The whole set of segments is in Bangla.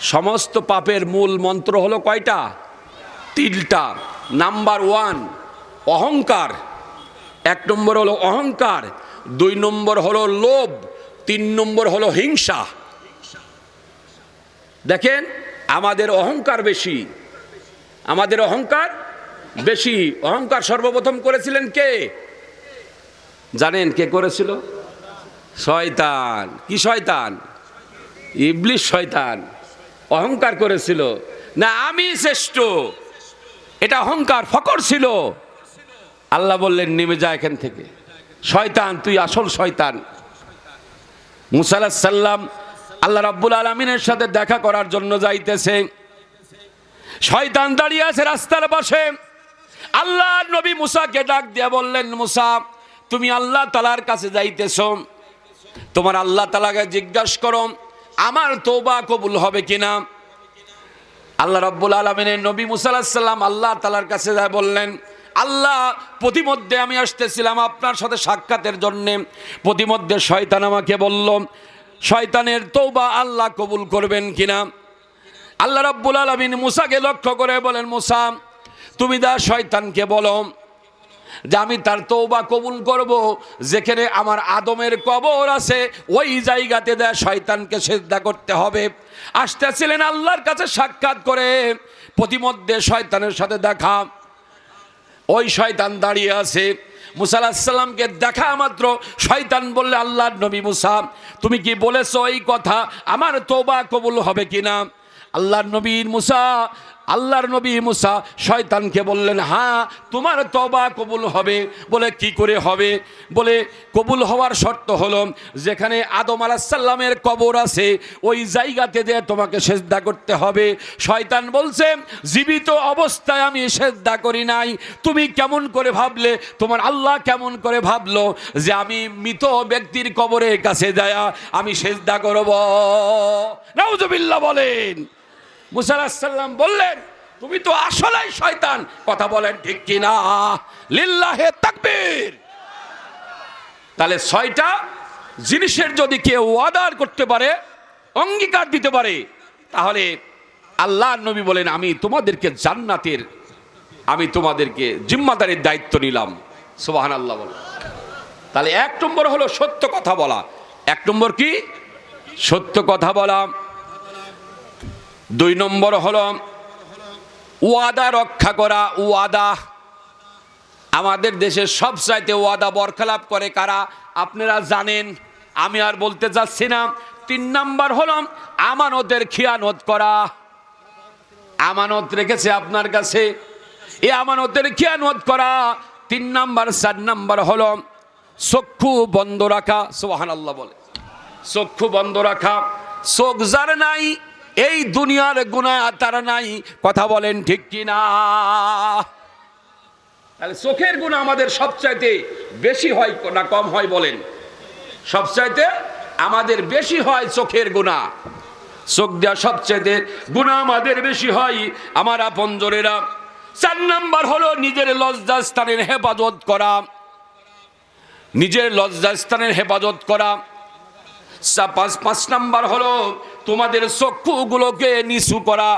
সমস্ত পাপের মূল মন্ত্র হলো কয়টা? তিনটা নাম্বার ওয়ান, অহংকার। এক নম্বর হলো অহংকার, দুই নম্বর হলো লোভ, তিন নম্বর হলো হিংসা। দেখেন, আমাদের অহংকার বেশি। আমাদের অহংকার বেশি। অহংকার সর্বপ্রথম করেছিলেন কে? জানেন কে করেছিল? শয়তান। কি শয়তান? ইবলিশ শয়তান। অহংকার করেছিল। না, আমি শ্রেষ্ঠ। এটা অহংকার, ফকর ছিল। আল্লাহ বললেন, নেমে যা এখান থেকে। শয়তান, তুই আসল শয়তান। সাল্লাম আল্লাহ রাব্বুল আলমিনের সাথে দেখা করার জন্য যাইতেছে। শয়তান দাঁড়িয়ে আছে রাস্তার পাশে। আল্লাহ নবী মুসাকে ডাক দিয়ে বললেন, মুসা, তুমি আল্লাহ তালার কাছে যাইতেছ। তোমার আল্লাহ তালাকে জিজ্ঞাসা করো আমার তোবা কবুল হবে কিনা? আল্লাহ রব্বুল আলমিনের নবী মুসাল্লাম আল্লাহ তালার কাছে যায় বললেন, আল্লাহ, প্রতিমধ্যে আমি আসতেছিলাম আপনার সাথে সাক্ষাতের জন্যে। প্রতিমধ্যে শয়তান আমাকে বলল, শয়তানের তৌবা আল্লাহ কবুল করবেন কিনা? আল্লাহ রব্বুল আলমিন মুসাকে লক্ষ্য করে বলেন, মুসা, তুমি দা শয়তানকে বলো যে আমি তার তৌবা কবুল করব, যেখানে আমার আদমের কবর আছে, ওই জায়গাতে দেয় শয়তানকে সেদ্ধা করতে হবে। আসতেছিলেন আল্লাহর কাছে সাক্ষাৎ করে প্রতিমধ্যে শয়তানের সাথে দেখা। ওই শয়তান দাঁড়িয়ে আছে। মুসা আলাহিসাল্লামকে দেখা মাত্র, শয়তান বললে, আল্লাহর নবী মুসা, তুমি কি বলেছ এই কথা? আমার তোবা কবুল হবে কিনা? আল্লাহর নবীন মুসা আল্লাহর নবী মুসা শয়তানকে বললেন হ্যাঁ তোমার তবা কবুল হবে। বলে, কি করে হবে? বলে, কবুল হওয়ার শর্ত হলো, যেখানে আদম আলাহিসাল্লামের কবর আছে, ওই জায়গাতে দিয়ে তোমাকে সেজদা করতে হবে। শয়তান বলছে, জীবিত অবস্থায় আমি সেজদা করি নাই। তুমি কেমন করে ভাবলে, তোমার আল্লাহ কেমন করে ভাবলো যে আমি মৃত ব্যক্তির কবরের কাছে যায় আমি সেজদা করব? নাউজুবিল্লাহ বলেন। মুসা আলাহিসাল্লাম বললেন, তুমি তো আসলেই শয়তান। কথা বলেন ঠিক কিনা? লিল্লাহে তাকবীর। তাহলে ছয়টা জিনিসের যদি কেউ ওয়াদার করতে পারে, অঙ্গীকার দিতে পারে, তাহলে আল্লাহ নবী বলেন, আমি তোমাদেরকে জান্নাতের, আমি তোমাদেরকে জিম্মাদারির দায়িত্ব নিলাম। সুবাহান আল্লাহ বলে তাহলে এক নম্বর হলো সত্য কথা বলা। এক নম্বর কি? সত্য কথা বলা। দুই নম্বর হলো ওয়াদা রক্ষা করা, ওয়াদা। আমাদের দেশে সব চাইতে ওয়াদা বরখলাপ করে কারা? আপনারা জানেন, আমি আর বলতে চাচ্ছি না। তিন নাম্বার হলো আমানতের খিয়ানত করা। আমানত রেখেছে আপনার কাছে। এই আমানতের খিয়ানত করা। তিন নাম্বার, চার নাম্বার হলো চক্ষু বন্ধ রাখা সোহান আল্লাহ বলে। চক্ষু বন্ধ রাখা। চোখ যার নাই এই দুনিয়ার গুণা তার নাই। কথা বলেন ঠিক কিনা? তাহলে চোখের গুণ আমাদের সবচাইতে বেশি হয় না কম হয় বলেন? সবচাইতে আমাদের বেশি হয় চোখের গুণা। চোখ দেওয়া সবচাইতে গুণা আমাদের বেশি হয়। আমার আপনজনেরা চার নাম্বার হলো নিজের লজ্জাস্থানের হেফাজত করা। নিজের লজ্জাস্থানের হেফাজত করা। পাঁচ পাঁচ নাম্বার হলো তোমাদের চক্ষুগুলোকে নিচু করা,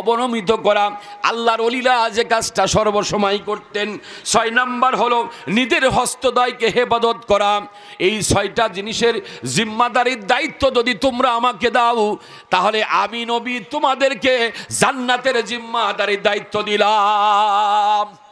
অবনমিত করা। আল্লাহর অলিলা যে কাজটা সর্বসময় করতেন, ছয় নাম্বার হলো নিজের হস্তদয়কে হেফাজত করা। এই ছয়টা জিনিসের জিম্মাদারির দায়িত্ব যদি তোমরা আমাকে দাও, তাহলে আমি নবী তোমাদেরকে জান্নাতের জিম্মাদারির দায়িত্ব দিলাম।